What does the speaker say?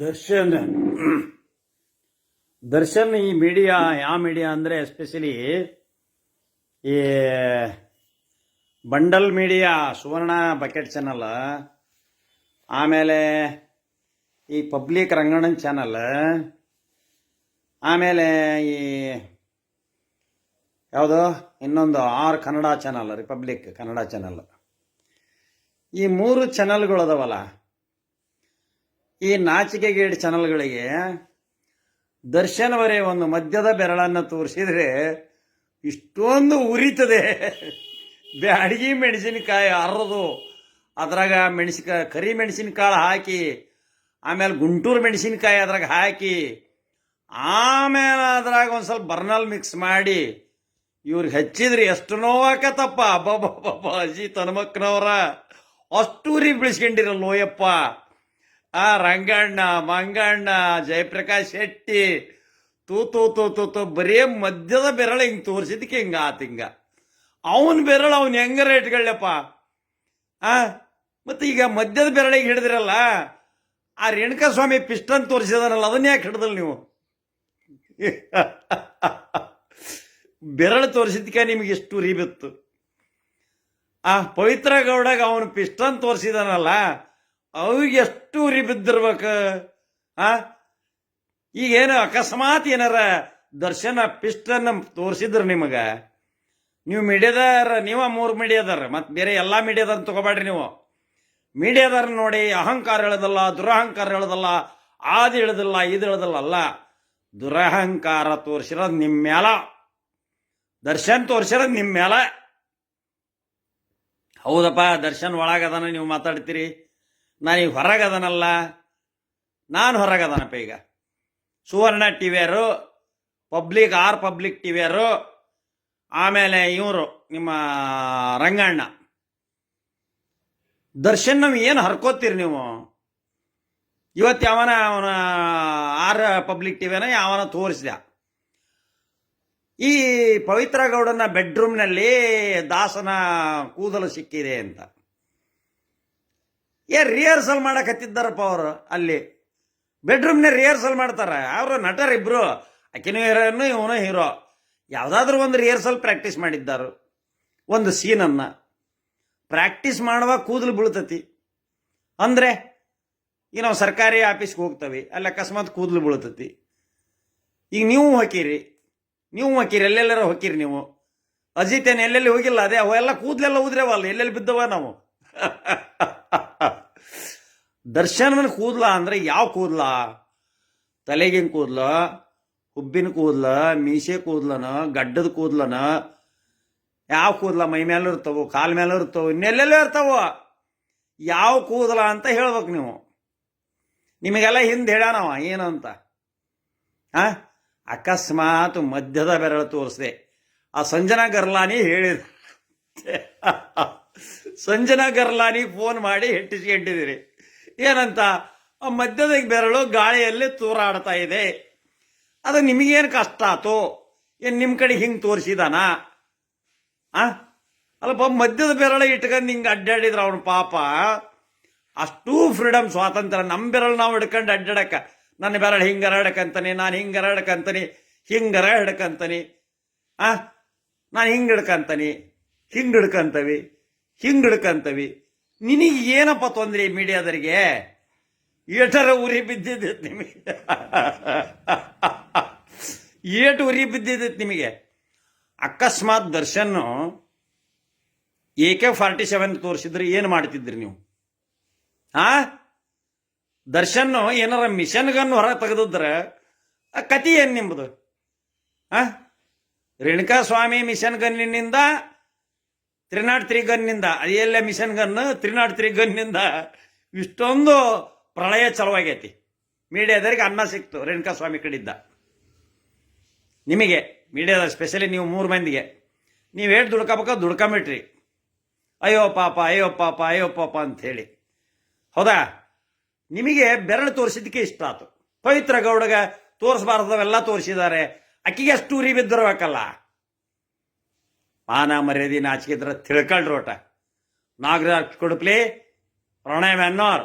ದರ್ಶನ್. ದರ್ಶನ್ ಈ ಮೀಡಿಯಾ ಯಾವ ಮೀಡಿಯಾ ಅಂದರೆ ಎಸ್ಪೆಷಲಿ ಈ bundle media Suvarna bucket channel ಆಮೇಲೆ ಈ ಪಬ್ಲಿಕ್ ರಂಗಣ ಚಾನಲ್ ಆಮೇಲೆ ಈ ಯಾವುದು? ಇನ್ನೊಂದು R Kannada channel republic Kannada channel ಈ ಮೂರು ಚಾನಲ್ಗಳು ಅದಾವಲ್ಲ ಈ ನಾಚಿಕೆ ಗೇಡ್ ಚಾನಲ್ಗಳಿಗೆ ದರ್ಶನ್ ಅವರೇ ಒಂದು ಮದ್ಯದ ಬೆರಳನ್ನು ತೋರಿಸಿದ್ರೆ ಇಷ್ಟೊಂದು ಉರಿತದೆ. ಬ್ಯಾಡಗಿ ಮೆಣಸಿನಕಾಯಿ ಅರದು ಅದ್ರಾಗ ಮೆಣಸಿನಕಾಯಿ ಕರಿ ಮೆಣಸಿನಕಾಳು ಹಾಕಿ, ಆಮೇಲೆ ಗುಂಟೂರು ಮೆಣಸಿನಕಾಯಿ ಅದ್ರಾಗ ಹಾಕಿ, ಆಮೇಲೆ ಅದ್ರಾಗ ಒಂದು ಸ್ವಲ್ಪ ಬರ್ನಲ್ ಮಿಕ್ಸ್ ಮಾಡಿ ಇವ್ರಿಗೆ ಹಚ್ಚಿದ್ರಿ ಎಷ್ಟು ನೋವಾಕತ್ತಪ್ಪ ಅಬ್ಬಬ್ಬಬ್ಬ ಅಜಿ ತನ್ಮಕ್ನವ್ರ. ಅಷ್ಟು ಉರಿ ಬಿಳಿಸ್ಕೊಂಡಿರಲ್ಲೋಯಪ್ಪ ಆ ರಂಗಣ್ಣ, ಮಂಗಣ್ಣ, ಜಯಪ್ರಕಾಶ್ ಶೆಟ್ಟಿ, ತೂ ತೂ ತೂ ತೂ ಬರೀ ಮಧ್ಯದ ಬೆರಳು ಹಿಂಗೆ ತೋರಿಸಿದಕ್ಕೆ ಹಿಂಗ ಆತ ಹಿಂಗ. ಅವನ ಬೆರಳು ಅವನು ಹೆಂಗ ರೇಟ್ಗಳಪ್ಪ ಆ, ಮತ್ತೆ ಈಗ ಮಧ್ಯದ ಬೆರಳಿಗೆ ಹಿಡಿದಿರಲ್ಲ, ಆ ರೇಣುಕ ಸ್ವಾಮಿ ಪಿಸ್ಟನ್ ತೋರಿಸಿದಾನಲ್ಲ, ಅದನ್ನ ಯಾಕೆ ಹಿಡ್ದಲ್ ನೀವು? ಬೆರಳು ತೋರಿಸಿದ್ಕೆ ನಿಮ್ಗೆ ಎಷ್ಟು ಉರಿ ಬಿತ್ತು. ಆ ಪವಿತ್ರ ಗೌಡಗ ಅವನು ಪಿಸ್ಟನ್ ತೋರಿಸಿದಾನಲ್ಲ ಅವ್ರಿಗೆ ಎಷ್ಟು ಉರಿ ಬಿದ್ದಿರ್ಬೇಕು, ಆ? ಈಗೇನು ಅಕಸ್ಮಾತ್ ಏನಾರ ದರ್ಶನ ಪಿಸ್ಟನ್ ತೋರಿಸಿದ್ರು ನಿಮಗೆ? ನೀವು ಮೀಡಿಯಾದಾರ, ನೀವ ಮೂರು ಮೀಡಿಯಾದಾರ ಮತ್ತು ಬೇರೆ ಎಲ್ಲ ಮೀಡಿಯಾದಾರ ತಗೋಬೇಡ್ರಿ ನೀವು. ಮೀಡಿಯಾದಾರ ನೋಡಿ ಅಹಂಕಾರ ಹೇಳೋದಲ್ಲ, ದುರಹಂಕಾರ ಹೇಳೋದಲ್ಲ, ಆದಿ ಹೇಳೋದಿಲ್ಲ, ಇದು ಹೇಳೋದಲ್ಲ, ಅಲ್ಲ. ದುರಹಂಕಾರ ತೋರಿಸಿರೋದು ನಿಮ್ಮ ಮ್ಯಾಲ. ದರ್ಶನ್ ತೋರಿಸಿರೋದು ನಿಮ್ಮ ಮ್ಯಾಲ. ಹೌದಪ್ಪ, ದರ್ಶನ್ ಒಳಗದಾನ ನೀವು ಮಾತಾಡ್ತೀರಿ. ನಾನೀಗ ಹೊರಗದನಲ್ಲ. ನಾನು ಹೊರಗದನಪ್ಪ ಈಗ. ಸುವರ್ಣ ಟಿವಿಯರು ಪಬ್ಲಿಕ್, ಆರ್ ಪಬ್ಲಿಕ್ ಟಿವಿಯರು ಆಮೇಲೆ ಇವರು ನಿಮ್ಮ ರಂಗಣ್ಣ. ದರ್ಶನ್ ಏನು ಹರ್ಕೋತೀರಿ ನೀವು? ಇವತ್ತು ಯಾವನ ಅವನ ಆರ್ ಪಬ್ಲಿಕ್ ಟಿವಿನ ಯಾವನ ತೋರಿಸಿದ ಈ ಪವಿತ್ರ ಗೌಡನ ಬೆಡ್ರೂಮ್ನಲ್ಲಿ ದಾಸನ ಕೂದಲು ಸಿಕ್ಕಿದೆ ಅಂತ. ಏ ರಿಹರ್ಸಲ್ ಮಾಡಕತ್ತಿದ್ದಾರಪ್ಪ ಅವರು ಅಲ್ಲಿ. ಬೆಡ್ರೂಮ್ನೇ ರಿಹರ್ಸಲ್ ಮಾಡ್ತಾರೆ. ಅವರು ನಟರಿಬ್ರು ಆಕೆನೂ ಹೀರೋನು ಇವನು ಹೀರೋ. ಯಾವುದಾದ್ರೂ ಒಂದು ರಿಹರ್ಸಲ್ ಪ್ರಾಕ್ಟೀಸ್ ಮಾಡಿದ್ದಾರು. ಒಂದು ಸೀನನ್ನು ಪ್ರಾಕ್ಟೀಸ್ ಮಾಡುವ ಕೂದಲು ಬೀಳ್ತತಿ. ಅಂದರೆ, ಈಗ ನಾವು ಸರ್ಕಾರಿ ಆಫೀಸ್ಗೆ ಹೋಗ್ತವೆ. ಅಲ್ಲಿ ಅಕಸ್ಮಾತ್ ಕೂದಲು ಬೀಳ್ತತಿ. ಈಗ ನೀವು ಹೊಕ್ಕೀರಿ ನೀವು ಹೊಕ್ಕೀರಿ ಎಲ್ಲೆಲ್ಲರ ಹೊಕ್ಕೀರಿ ನೀವು? ಅಜಿತ್ ಏನು ಎಲ್ಲೆಲ್ಲಿ ಹೋಗಿಲ್ಲ? ಅದೇ, ಅವೆಲ್ಲ ಕೂದಲೆಲ್ಲ ಊದ್ರೆವಲ್ಲ ಎಲ್ಲೆಲ್ಲಿ ಬಿದ್ದವ ನಾವು? ದರ್ಶನನ ಕೂದ್ಲ ಅಂದ್ರೆ ಯಾವ ಕೂದಲ? ತಲೆಗಿನ ಕೂದ್ಲ, ಹುಬ್ಬಿನ ಕೂದ್ಲ, ಮೀಸೆ ಕೂದಲನ, ಗಡ್ಡದ ಕೂದ್ಲನ, ಯಾವ ಕೂದಲ ಮೈ ಮೇಲೆ ಇರ್ತಾವ, ಕಾಲ್ ಮೇಲೆ ಇರ್ತಾವೋ, ಇನ್ನೆಲ್ಲೆಲ್ಲ ಇರ್ತಾವ, ಯಾವ ಕೂದಲ ಅಂತ ಹೇಳ್ಬೇಕು ನೀವು. ನಿಮಗೆಲ್ಲ ಹಿಂದೆ ಏನು ಅಂತ? ಆ? ಅಕಸ್ಮಾತ್ ಮಧ್ಯದ ಬೆರಳು ತೋರಿಸ್ದೆ. ಆ ಸಂಜನಾ ಗರ್ಲಾನಿ ಹೇಳಿದ ಸಂಜನಾ ಗರ್ಲಾನಿ ಫೋನ್ ಮಾಡಿ ಹೆಟ್ಟಿಸ್ಕೊಂಡಿದ್ದೀರಿ ಏನಂತ ಮಧ್ಯದ ಬೆರಳು ಗಾಳಿಯಲ್ಲಿ ತೂರಾಡ್ತಾ ಇದೆ. ಅದು ನಿಮಗೇನು ಕಷ್ಟ ಆತು? ಏನು ನಿಮ್ಮ ಕಡೆ ಹಿಂಗೆ ತೋರಿಸಿದಾನ? ಆ? ಅಲ್ಲಪ್ಪ, ಮಧ್ಯದ ಬೆರಳು ಇಟ್ಕೊಂಡು ಹಿಂಗೆ ಅಡ್ಡಾಡಿದ್ರ ಅವನ ಪಾಪ. ಅಷ್ಟೂ ಫ್ರೀಡಮ್ ಸ್ವಾತಂತ್ರ್ಯ. ನಮ್ಮ ಬೆರಳು ನಾವು ಹಿಡ್ಕೊಂಡು ಅಡ್ಡಾಡಕ್ಕೆ ನನ್ನ ಬೆರಳು ಹಿಂಗರ ಹಿಡ್ಕಂತಾನೆ ನಾನು ಹಿಂಗರ ಹಿಡ್ಕಂತಾನೆ ಹಿಂಗರ ಹಿಡ್ಕಂತಾನೆ ಆ? ನಾನು ಹಿಂಗೆ ಹಿಡ್ಕಂತಾನೆ, ಹಿಂಗೆ ಹಿಡ್ಕಂತವಿ ಹಿಂಗೆ ಹಿಡ್ಕಂತವಿ. ನಿನಗೆ ಏನಪ್ಪ ತೊಂದರೆ ಮೀಡಿಯಾದರಿಗೆ ಏಟರ ಉರಿ ಬಿದ್ದಿದ್ದೈತೆ ನಿಮಗೆ. ಏಟು ಉರಿ ಬಿದ್ದಿದ್ದೈತೆ ನಿಮಗೆ. ಅಕಸ್ಮಾತ್ Darshan A K forty seven ತೋರಿಸಿದ್ರೆ, ಏನು ಮಾಡ್ತಿದ್ರಿ ನೀವು? ಆ? ದರ್ಶನ್ ಏನಾರ ಮಿಷನ್ ಗನ್ ಹೊರ ತೆಗೆದಿದ್ರೆ, ಆ ಕತಿ ಏನು ನಿಮ್ಮದು ಆ? ರೇಣುಕಾ ಸ್ವಾಮಿ ಮಿಷನ್ ಗನ್ನಿನಿಂದ ತ್ರೀ ನಾಟ್ ತ್ರೀ ಗನ್ನಿಂದ ಅದೆಲ್ಲ machine gun three not three ಗನ್ನಿಂದ ಇಷ್ಟೊಂದು ಪ್ರಳಯ ಚಲವಾಗೈತಿ. ಮೀಡಿಯಾದವ್ರಿಗೆ ಅನ್ನ ಸಿಕ್ತು, ರೇಣುಕಾ ಸ್ವಾಮಿ ಕಡಿದ್ದ ನಿಮಗೆ, ಮೀಡಿಯಾದ ಸ್ಪೆಷಲಿ ನೀವು ಮೂರು ಮಂದಿಗೆ, ನೀವು ಹೇಳಿ ದುಡ್ಕಬೇಕ, ದುಡ್ಕೊಂಬಿಟ್ರಿ. ಅಯ್ಯೋ ಪಾಪ ಅಯ್ಯೋ ಪಾಪ ಅಯ್ಯೋ ಪಾಪ ಅಂತ ಹೇಳಿ ಹೌದಾ? ನಿಮಗೆ ಬೆರಳು ತೋರಿಸಿದ್ದಕ್ಕೆ ಇಷ್ಟ ಆತು. ಪವಿತ್ರ ಗೌಡಗ ತೋರಿಸಬಾರ್ದವೆಲ್ಲ ತೋರಿಸಿದ್ದಾರೆ. ಅಕ್ಕಿಗೆ ಅಷ್ಟು ಉರಿ ಬಿದ್ದಿರ್ಬೇಕಲ್ಲ. ಮಾನ ಮರ್ಯಾದೆ ನಾಚಿಕೆ ಇದ್ರೆ ತಿಳ್ಕೊಳ್ರಿ ಒಟ ನಾಗರಾಜ್ ಕೊಡುಪ್ಲಿ ಪ್ರಣಯ್ ಮೆನ್ನೋರ್.